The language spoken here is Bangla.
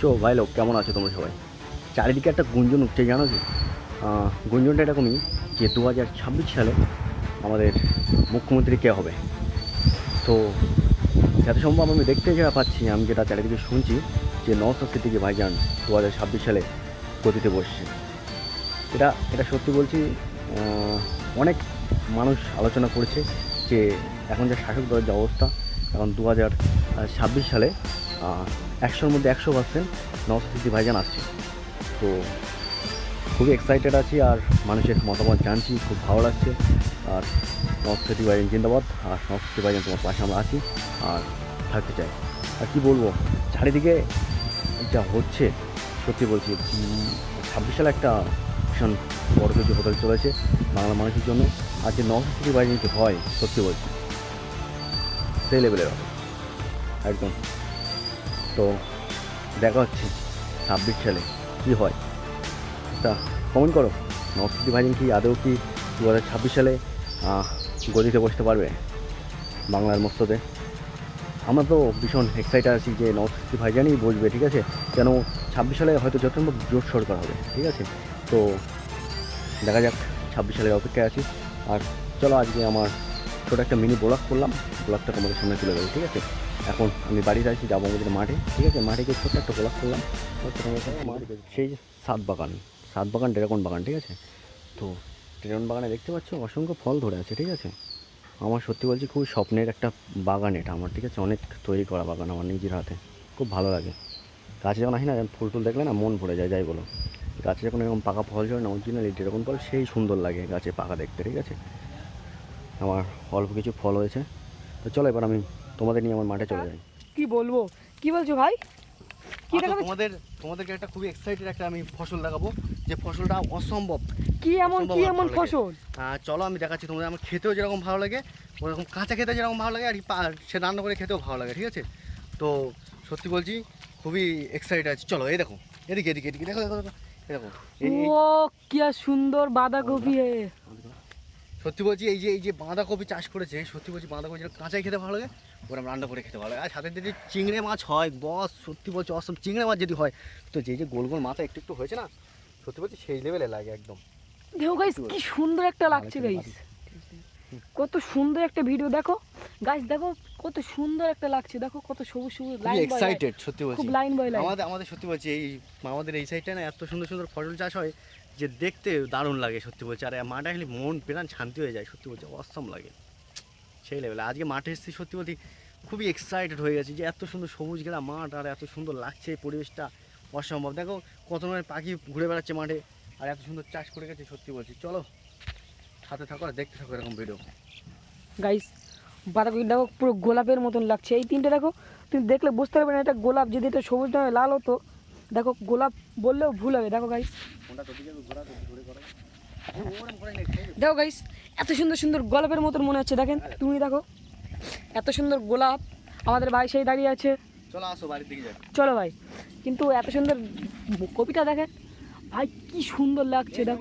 সো ভাই লোক, কেমন আছো তোমরা সবাই? চারিদিকে একটা গুঞ্জন উঠছে, জানো কি? গুঞ্জনটা এরকমই যে দু হাজার ছাব্বিশ সালে আমাদের মুখ্যমন্ত্রী কে হবে? তো যত সম্ভব আমি দেখতে যা পাচ্ছি, আমি যেটা চারিদিকে শুনছি যে নওসাদ সিদ্দিকি ভাইজান দু হাজার ছাব্বিশ সালে গতিতে বসছে। এটা এটা সত্যি বলছি অনেক মানুষ আলোচনা করেছে যে এখন যে শাসক দলের যে অবস্থা, এখন দু হাজার ছাব্বিশ সালে একশোর মধ্যে একশো পার্সেন্ট নওসাদ ভাইজান আসছে। তো খুবই এক্সাইটেড আছি আর মানুষের মতামত জানছি, খুব ভালো লাগছে। আর নওসাদ ভাইজান জিন্দাবাদ, আর নওসাদ ভাইজান তোমার পাশে আমরা আছি আর থাকতে চাই। আর কি বলব, চারিদিকে যা হচ্ছে, সত্যি বলছি, ছাব্বিশ সালে একটা ভীষণ বড় কিছু হতে চলেছে বাংলা মানুষের জন্য। আর যে নওসাদ ভাইজান হয়, সত্যি বলছি, সেই লেভেলের একদম। তো দেখা হচ্ছে ছাব্বিশ সালে। কী হয়? তা কমেন্ট করো। নবস্মৃতি ভাইজান কি আদৌ কি দু হাজার ছাব্বিশ সালে গদিতে বসতে পারবে বাংলার মস্ততে আমরা তো ভীষণ এক্সাইটেড আছি যে নবস্মৃতি ভাইজানই বসবে, ঠিক আছে? কেন ছাব্বিশ সালে হয়তো যত সম্ভব জোট সরকার হবে, ঠিক আছে? তো দেখা যাক, ছাব্বিশ সালের অপেক্ষায় আছি। আর চলো আজকে আমার ছোটো একটা মিনি ব্লগ করলাম। ব্লগটা তোমাদের সামনে তুলে দেবো ঠিক আছে? এখন আমি বাড়িতে আছি যাব আমাদের মাঠে, ঠিক আছে? মাঠে গিয়ে ছোট্ট একটা ব্লগ করলাম সেই সাত বাগান সাত বাগান ড্রাগন বাগান, ঠিক আছে? তো ড্রাগন বাগানে দেখতে পাচ্ছ, অসংখ্য ফল ধরে আছে, ঠিক আছে? আমার সত্যি বলছি খুব স্বপ্নের একটা বাগান এটা আমার, ঠিক আছে? অনেক তৈরি করা বাগান আমার নিজের হাতে, খুব ভালো লাগে। গাছে যখন আসি না ফুল টুল দেখলে না মন ভরে যায়, যাই বলো। গাছে যখন এরকম পাকা ফল ঝরে না অরিজিনালি ড্রাগন ফল সেই সুন্দর লাগে গাছে পাকা দেখতে, ঠিক আছে? আমার অল্প কিছু ফল হয়েছে। তো চলো এবার আমি তোমাদের নিয়ে আমার মাঠে চলে যাই। কি বলব? কি বলছো ভাই? কি আচ্ছা, দেখাবে? তোমাদের তোমাদেরকে একটা খুব এক্সাইটেড একটা আমি ফসল দেখাবো যে ফসলটা অসম্ভব। কি এমন কি এমন ফসল? চলো আমি দেখাচ্ছি তোমাদের আমার খেতেও যেরকম ভালো লাগে ওরকম কাঁচা খেতে যেরকম ভালো লাগে আর সে রান্না করে খেতেও ভালো লাগে ঠিক আছে? তো সত্যি বলছি খুবই এক্সাইটেড আছি। চলো এই দেখো এদিকে এদিকে এদিকে দেখো দেখো দেখো এই দেখো ও কি আর সুন্দর বাঁধাকপি। এ। সত্যি বলছি এই যে এই যে বাঁধাকপি চাষ করেছে সত্যি বলছি বাঁধাকপি যেটা কাঁচাই খেতে ভালো লাগে ওরা রান্না করে খেতে ভালো লাগে। আর সাথে যদি চিংড়ে মাছ হয় বস সত্যি বলছি অসম চিংড়ে মাছ যদি হয় তো যে যে গোল গোল মাথা একটু একটু হয়েছে না সত্যি বলছি সেই লেভেলে লাগে একদম। দেখো গাইস কি সুন্দর একটা লাগছে গাইস কত সুন্দর একটা ভিডিও দেখো। গাইস দেখো কত সুন্দর একটা লাগছে দেখো কত সবুজ সবুজ লাইন এক্সাইটেড সত্যি বলছি। খুব লাইন লাইন আমাদের আমাদের সত্যি বলছি এই আমাদের এই সাইডটা না এত সুন্দর সুন্দর ফসল চাষ হয় যে দেখতে দারুণ লাগে, সত্যি বলছি। আর মাঠে আসলে মন প্রাণ শান্তি হয়ে যায়, সত্যি বলছি, অসম লাগে। সেই লেভেলে আজকে মাঠে এসেছি, সত্যি বলছি খুবই এক্সাইটেড হয়ে গেছি যে এত সুন্দর সবুজ ঘেরা মাঠ আর এত সুন্দর লাগছে এই পরিবেশটা অসম্ভব। দেখো কত ধরনের পাখি ঘুরে বেড়াচ্ছে মাঠে আর এত সুন্দর চাষ করে গেছে, সত্যি বলছি। চলো, সাথে থাকো আর দেখতে থাকো এরকম ভিডিও গাইস বাঁধাকপি দেখো পুরো গোলাপের মতন লাগছে। এই তিনটে দেখো, তুমি দেখলে বুঝতে পারবে না এটা গোলাপ যদি এটা সবুজ নয় লাল হতো। দেখো গোলাপ বললেও ভুল হবে দেখো গাইস দেখো গাইস এত সুন্দর সুন্দর গোলাপের মতন মনে হচ্ছে দেখেন তুমি দেখো এত সুন্দর গোলাপ। আমাদের ভাই সেই দাঁড়িয়ে আছে। চলো আসো বাড়ির দিকে যাই। চলো ভাই কিন্তু এত সুন্দর কপিটা দেখেন ভাই কি সুন্দর লাগছে দেখো।